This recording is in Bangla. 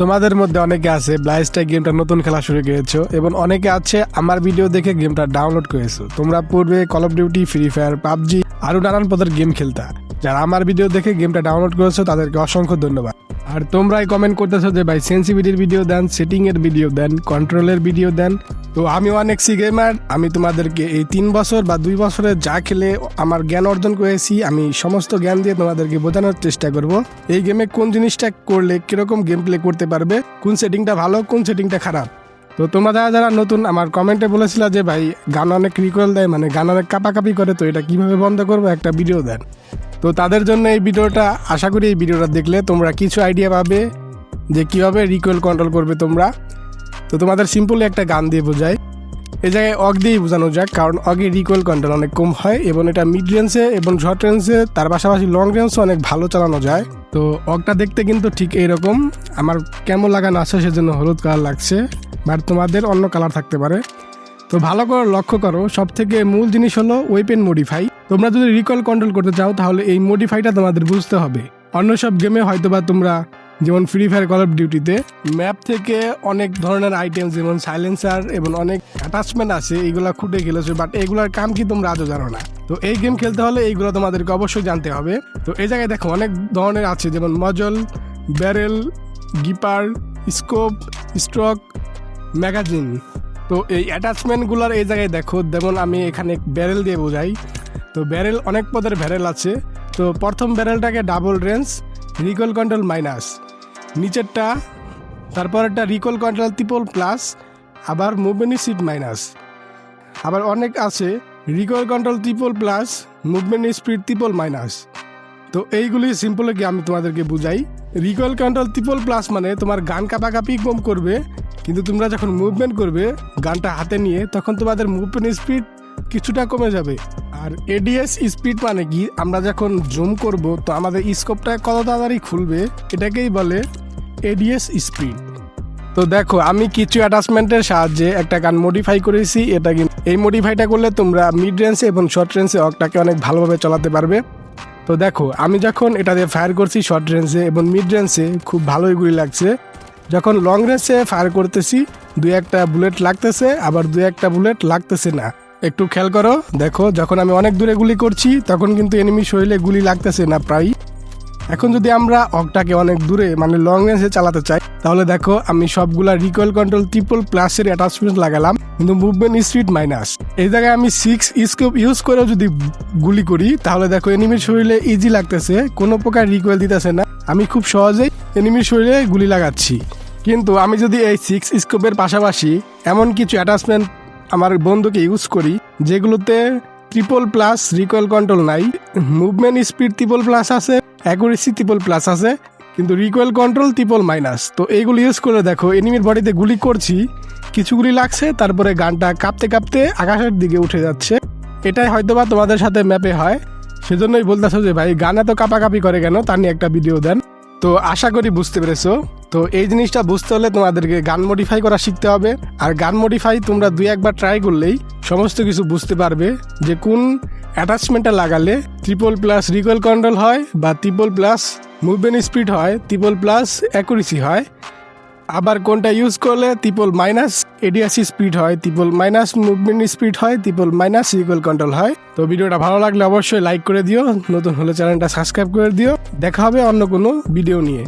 তোমাদের মধ্যে অনেকে আছে ব্লাইস্টার গেমটা নতুন খেলা শুরু করেছ এবং অনেকে আছে, আমার ভিডিও দেখে গেমটা ডাউনলোড করেছ। তোমরা পূর্বে call of duty free fire PUBG, আরও নানান পদের গেম খেলতা। যারা আমার ভিডিও দেখে গেমটা ডাউনলোড করেছ, তাদেরকে অসংখ্য ধন্যবাদ। আর তোমরাই কমেন্ট করতেছো যে, ভাই সেন্সিভিটির ভিডিও দেন সেটিং এর ভিডিও দেন কন্ট্রোলের ভিডিও দেন। তো আমি অনেক সি গেমার আমি তোমাদেরকে এই তিন বছর বা দুই বছরে যা খেলে আমার জ্ঞান অর্জন করেছি, আমি সমস্ত জ্ঞান দিয়ে তোমাদেরকে বোঝানোর চেষ্টা করব। এই গেমে কোন জিনিসটা করলে কীরকম গেম প্লে করতে পারবে, কোন সেটিংটা ভালো, কোন সেটিংটা খারাপ? তো তোমরা যারা যারা নতুন, আমার কমেন্টে বলেছিল যে ভাই, গান অনেক রিকোয়েল দেয় মানে গান অনেক কাপাকাপি করে, তো এটা কীভাবে বন্ধ করব একটা ভিডিও দেন। তো তাদের জন্য এই ভিডিওটা আশা করি এই ভিডিওটা দেখলে তোমরা কিছু আইডিয়া পাবে যে কীভাবে রিকোয়েল কন্ট্রোল করবে তোমরা। তো তোমাদের সিম্পলি একটা গান দিয়ে বোঝাই। এই জায়গায় অগ দিয়েই বোঝানো যাক, কারণ অগে রিকোয়েল কন্ট্রোল অনেক কম হয় এবং এটা মিড রেঞ্জে এবং শর্ট রেঞ্জে তার পাশাপাশি লং রেঞ্জে অনেক ভালো চালানো যায়। তো অগটা দেখতে কিন্তু ঠিক এইরকম। আমার কেমন লাগানো আছে সেজন্য হলুদ কালার লাগছে বাট তোমাদের অন্য কালার থাকতে পারে। তো ভালো করে লক্ষ্য করো সব থেকে মূল জিনিস হলো ওয়েপেন মডিফাই তোমরা যদি রিকল কন্ট্রোল করতে চাও, তাহলে এই মডিফাইটা তোমাদের বুঝতে হবে। অন্য সব গেমে হয়তোবা তোমরা যেমন ফ্রি ফায়ার কল অফ ডিউটিতে ম্যাপ থেকে অনেক ধরনের আইটেম যেমন সাইলেন্সার এবং অনেক অ্যাটাচমেন্ট আছে এইগুলা খুঁটে খেলেছো বাট এগুলার কাম কি তোমরা আজও জানো না। তো এই গেম খেলতে হলে এইগুলো তোমাদেরকে অবশ্যই জানতে হবে। তো এই জায়গায় দেখো, অনেক ধরনের আছে, যেমন মজল ব্যারেল গিপার স্কোপ স্ট্রক ম্যাগাজিন তো এই অ্যাটাচমেন্টগুলোর এই জায়গায় দেখো, যেমন আমি এখানে ব্যারেল দিয়ে বোঝাই। তো ব্যারেল অনেক পদের ব্যারেল আছে। তো প্রথম ব্যারেলটাকে double range recoil control minus নিচেরটা তারপর একটা রিকল কন্ট্রোল ত্রিপল প্লাস আবার মুভমেন্ট সিট মাইনাস আবার অনেক আছে recoil control triple plus movement speed triple minus তো এইগুলি সিম্পলে কি আমি তোমাদেরকে বুঝাই। রিকল কন্ট্রোল ত্রিপল প্লাস মানে তোমার গান কাপাকাপি কম করবে, কিন্তু তোমরা যখন মুভমেন্ট করবে, গানটা হাতে নিয়ে, তখন তোমাদের মুভমেন্ট স্পিড কিছুটা কমে যাবে। আর এডিএস স্পিড মানে কি? আমরা যখন জুম করব, তো আমাদের স্কোপটা কত তাড়াতাড়ি খুলবে? এটাকেই বলে এডিএস স্পিড তো দেখো, আমি কিছু অ্যাটাচমেন্টের সাহায্যে একটা গান মডিফাই করেছি। এটা কিন্তু এই মডিফাইটা করলে তোমরা মিড রেঞ্জে এবং শর্ট রেঞ্জে অকটাকে অনেক ভালোভাবে চালাতে পারবে। তো দেখো, আমি যখন এটা দিয়ে ফায়ার করছি শর্ট রেঞ্জে এবং মিড রেঞ্জে খুব ভালোই গুলি লাগছে। যখন লং রেঞ্জে ফায়ার করতেছি, দুই একটা বুলেট লাগতেছে, আবার দুই একটা বুলেট লাগতেছে না। একটু খেয়াল করো। দেখো, যখন আমি অনেক দূরে গুলি করছি, তখন কিন্তু এনিমি শরীরে গুলি লাগতেছে না, প্রায়। এখন যদি আমরা অকটাকে অনেক দূরে মানে লং রেঞ্জে চালাতে চাই, তাহলে দেখো, আমি সবগুলা রিকয়েল কন্ট্রোল ট্রিপল প্লাসের অ্যাটাচমেন্ট লাগালাম, কিন্তু মুভমেন্ট স্পিড মাইনাস এই জায়গায় আমি সিক্স স্কোপ ইউজ করেও যদি গুলি করি, তাহলে দেখো এনিমির শরীরে ইজি লাগতেছে, কোনো প্রকার রিকোয়েল দিতেছে না। আমি খুব সহজেই এনিমির শরীরে গুলি লাগাচ্ছি। কিন্তু আমি যদি এই সিক্স স্কোপের পাশাপাশি এমন কিছু অ্যাটাচমেন্ট আমার বন্ধুকে ইউজ করি, যেগুলোতে ট্রিপল প্লাস রিকয়েল কন্ট্রোল নাই মুভমেন্ট স্পিড ট্রিপল প্লাস আছে অ্যাকুরেসি ট্রিপল প্লাস আছে, কিন্তু রিকয়েল কন্ট্রোল ট্রিপল মাইনাস তো এইগুলো ইউজ করে দেখো এনিমির বডিতে গুলি করছি, কিছু গুলি লাগছে, তারপরে গানটা কাঁপতে কাঁপতে আকাশের দিকে উঠে যাচ্ছে। এটাই হয়তোবা তোমাদের সাথে ম্যাপে হয়। সেজন্যই বলতেছো যে ভাই, গান এত কাপাকাপি করে কেন? তার নিয়ে একটা ভিডিও দেন। তো আশা করি বুঝতে পেরেছ। তো এই জিনিসটা বুঝতে হলে তোমাদেরকে গান মডিফাই করা শিখতে হবে। আর গান মডিফাই তোমরা দুই একবার ট্রাই করলেই সমস্ত কিছু বুঝতে পারবে যে কোন অ্যাটাচমেন্টটা লাগালে ট্রিপল প্লাস রিকল কন্ট্রোল হয় বা ট্রিপল প্লাস মুভমেন্ট স্পিড হয় ট্রিপল প্লাস অ্যাকুরেসি হয়। আবার কোনটা ইউজ করলে ত্রিপল মাইনাস এডিয়াসি স্পিড হয় ত্রিপল মাইনাস মুভমেন্ট স্পিড হয় ত্রিপল মাইনাস ইকুয়াল কন্ট্রোল হয়। তো ভিডিওটা ভালো লাগলে অবশ্যই লাইক করে দিও, নতুন হলে চ্যানেলটা সাবস্ক্রাইব করে দিও। দেখা হবে অন্য কোনো ভিডিও নিয়ে।